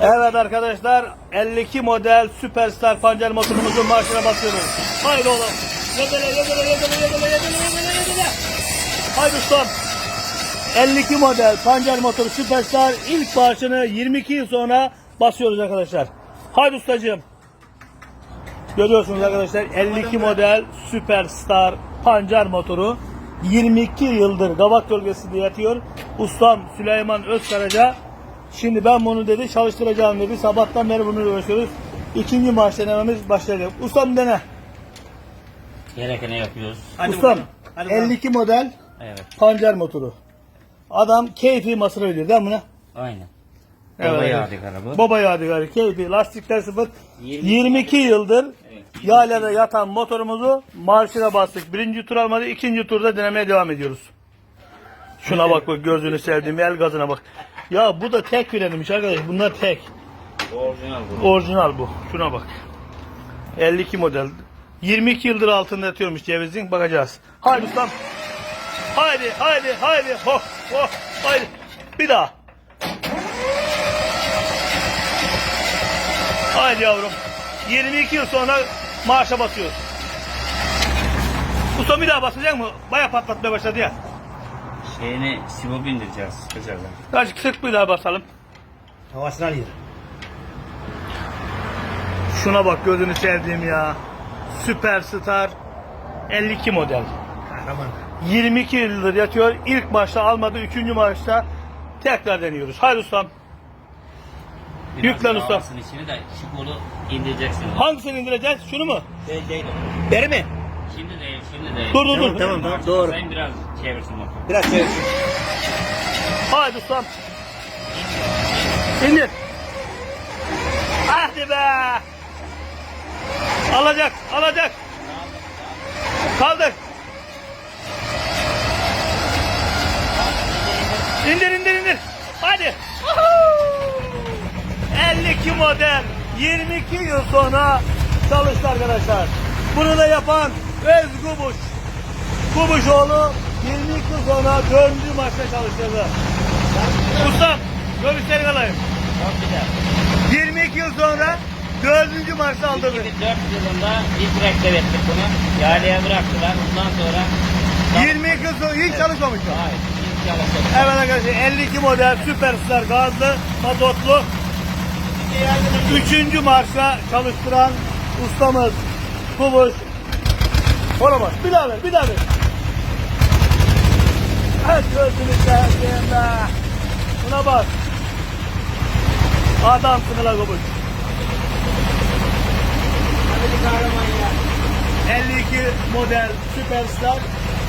Evet arkadaşlar 52 model Superstar pancar motorumuzun marşına basıyoruz. Haydi oğlum. Yedele yedele yedele yedele yedele yedele yedele. Haydi ustam. 52 model pancar motoru Superstar ilk marşını 22 yıl sonra basıyoruz arkadaşlar. Haydi ustacığım. Görüyorsunuz arkadaşlar 52 model Superstar pancar motoru 22 yıldır Gavak bölgesinde yatıyor. Ustam Süleyman Özkaraca şimdi ben bunu dedi çalıştıracağım dedi. Sabahtan beri bunu uğraşıyoruz. İkinci marş denememiz başlayacak. Ustam dene. Gerekeni yapıyoruz. Ustam 52 model Evet. pancar motoru. Adam keyfi masraf ediyor değil mi buna? Aynen. Evet. Baba yadigarı bu. Baba yadigarı keyfi lastikler sıfır. 22 22 yıldır Evet. yağlarda yatan motorumuzu marşına bastık. Birinci tur almadı. ikinci turda denemeye devam ediyoruz. Şuna bak bak gözünü sevdiğim el gazına bak. Ya bu da tek üretilmiş arkadaş. Bunlar tek. Orijinal bu. Orijinal bu. Şuna bak. 52 model. 22 yıldır altında yatıyormuş cevizin. Bakacağız. Haydi ustam. Haydi haydi haydi. Ho ho. Haydi. Bir daha. Haydi yavrum. 22 yıl sonra marşa basıyoruz. Usta bir daha basacak mı? Baya patlatmaya başladı ya. Şeyini sivop indireceğiz. Sıkacağız. Azıcık sık bir daha basalım. Havasını alıyor. Şuna bak gözünü sevdiğim ya. Süperstar 52 model. Kahraman. 22 yıldır yatıyor. İlk maçta almadı. Üçüncü maçta tekrar deniyoruz. Haydi ustam. Yüklen usta. Havasının içini de şu kolu indireceksin. Hangisini indireceğiz? Şunu mu? Değil değil. Beri mi? Şimdi değil, şimdi değil. Dur dur dur. Tamam tamam doğru. Sen biraz çevirsin motoru. Biraz çevir. Haydi ustam. İndir. Hadi be. Alacak, alacak. Kaldır. İndir, indir, indir. Hadi. 52 model. 22 yıl sonra çalıştı arkadaşlar. Bunu da yapan Öz Gubuş. Gubuşoğlu 22 yıl sonra dördüncü maçta çalıştırdı. Ustam, görüşlerini alayım. Çok güzel. 22 yıl sonra dördüncü maçta aldırdı. 2004 yılında ilk reklam ettik bunu. Yağlıya bıraktılar. Bundan sonra 22 yıl sonra hiç çalışmamıştı. Hayır. ilk çalıştık. Evet arkadaşlar 52 model Superstar gazlı, mazotlu. Üçüncü marşa çalıştıran ustamız Kubuş. Olamaz. Bir daha ver, bir daha ver. Evet gözünü sevdiğim be. Buna bak. Adamsın la Kubuş. 52 model Superstar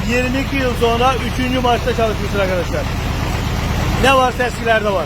22 yıl sonra 3. maçta çalışmıştır arkadaşlar. Ne var eskilerde var.